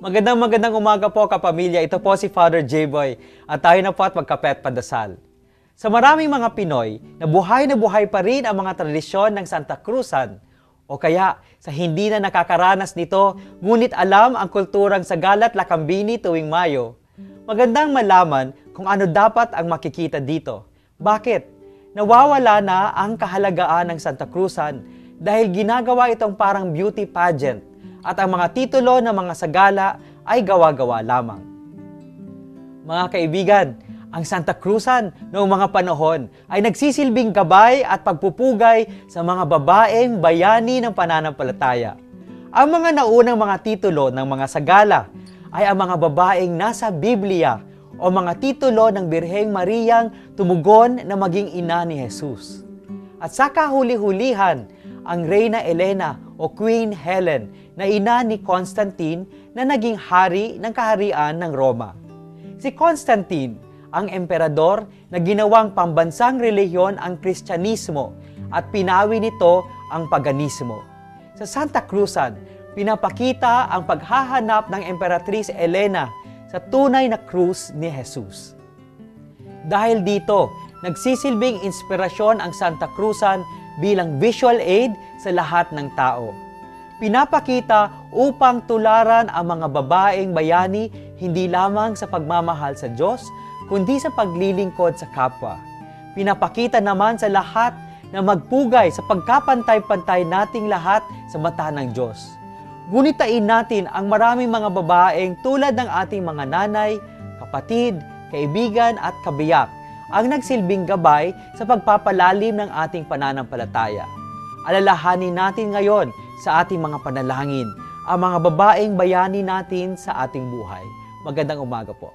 Magandang magandang umaga po kapamilya. Ito po si Father J-Boy at tayo na po at magkapet pandasal. Sa maraming mga Pinoy, na buhay na buhay pa rin ang mga tradisyon ng Santa Cruzan o kaya sa hindi na nakakaranas nito, ngunit alam ang kulturang sa Galat Lakambini tuwing Mayo. Magandang malaman kung ano dapat ang makikita dito. Bakit? Nawawala na ang kahalagaan ng Santa Cruzan dahil ginagawa itong parang beauty pageant at ang mga titulo ng mga sagala ay gawa-gawa lamang. Mga kaibigan, ang Santa Cruzan noong mga panahon ay nagsisilbing gabay at pagpupugay sa mga babaeng bayani ng pananampalataya. Ang mga naunang mga titulo ng mga sagala ay ang mga babaeng nasa Biblia o mga titulo ng Birheng Mariyang tumugon na maging ina ni Jesus. At sa kahuli-hulihan, ang Reyna Elena o Queen Helen na ina ni Constantine na naging hari ng kaharian ng Roma. Si Constantine, ang emperador na ginawang pambansang relihiyon ang Kristyanismo at pinawi nito ang paganismo. Sa Santa Cruzan, pinapakita ang paghahanap ng Emperatriz Elena sa tunay na krus ni Jesus. Dahil dito, nagsisilbing inspirasyon ang Santa Cruzan bilang visual aid sa lahat ng tao. Pinapakita upang tularan ang mga babaeng bayani hindi lamang sa pagmamahal sa Diyos, kundi sa paglilingkod sa kapwa. Pinapakita naman sa lahat na magpugay sa pagkapantay-pantay nating lahat sa mata ng Diyos. Gunitain natin ang maraming mga babaeng tulad ng ating mga nanay, kapatid, kaibigan at kabiyak ang nagsilbing gabay sa pagpapalalim ng ating pananampalataya. Alalahanin natin ngayon sa ating mga panalangin ang mga babaeng bayani natin sa ating buhay. Magandang umaga po.